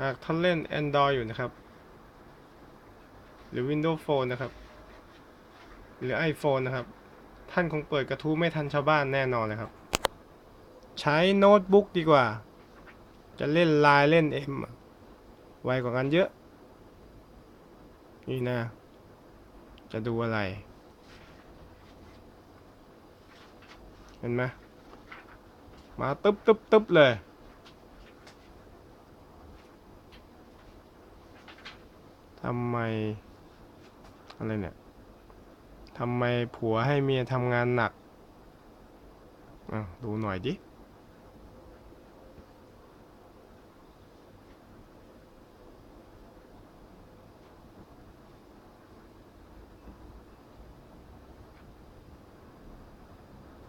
หากท่านเล่น Android อยู่นะครับ หรือ Windows Phone นะครับ หรือ iPhone นะครับ ท่านคงเปิดกระทู้ไม่ทันชาวบ้านแน่นอนเลยครับ ใช้โน้ตบุ๊กดีกว่า จะเล่นไลน์เล่น M อะไวกว่ากันเยอะ นี่นะ จะดูอะไร เห็นไหมมาตึ๊บตึ๊บตึ๊บเลย ทำไม อะไรเนี่ยทำไมผัวให้เมียทำงานหนักอะดูหน่อยดิ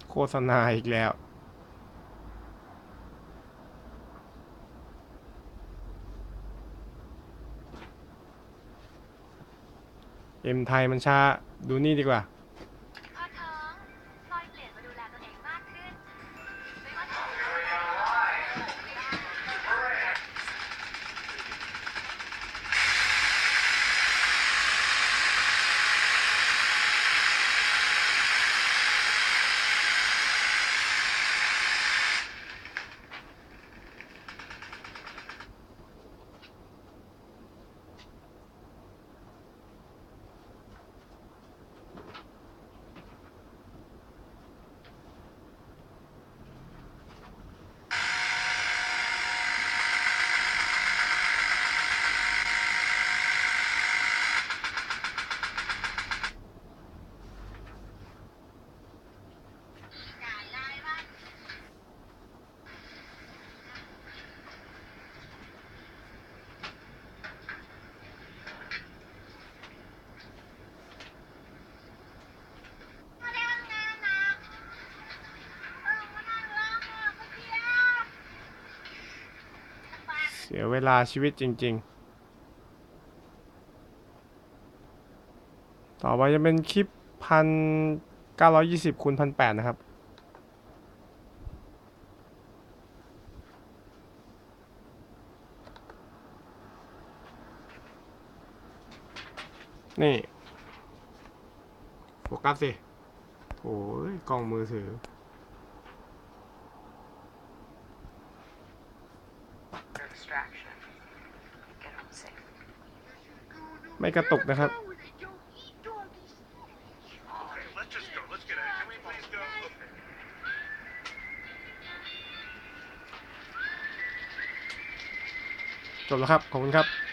โฆษณาอีกแล้ว เอ็มไทยมันช้าดูนี่ดีกว่า พอท้องพลอยเปลี่ยนมาดูแลตัวเองมากขึ้น ไม่ว่าจะ จ่ายรายวัน มาได้ทำงานนะเออมานั่งร้องอะเมื่อกี้อะปาก เสียเวลาชีวิตจริง ๆ ต่อไปจะเป็นคลิปพันเก้าร้อยยี่สิบคูณพันแปดนะครับ นี่โฟกัสสิโอ้ยกล้องมือถือ ไม่กระตุกนะครับ Let's just go. Let's get out. Can we please go? Okay. จบแล้วครับ ขอบคุณครับ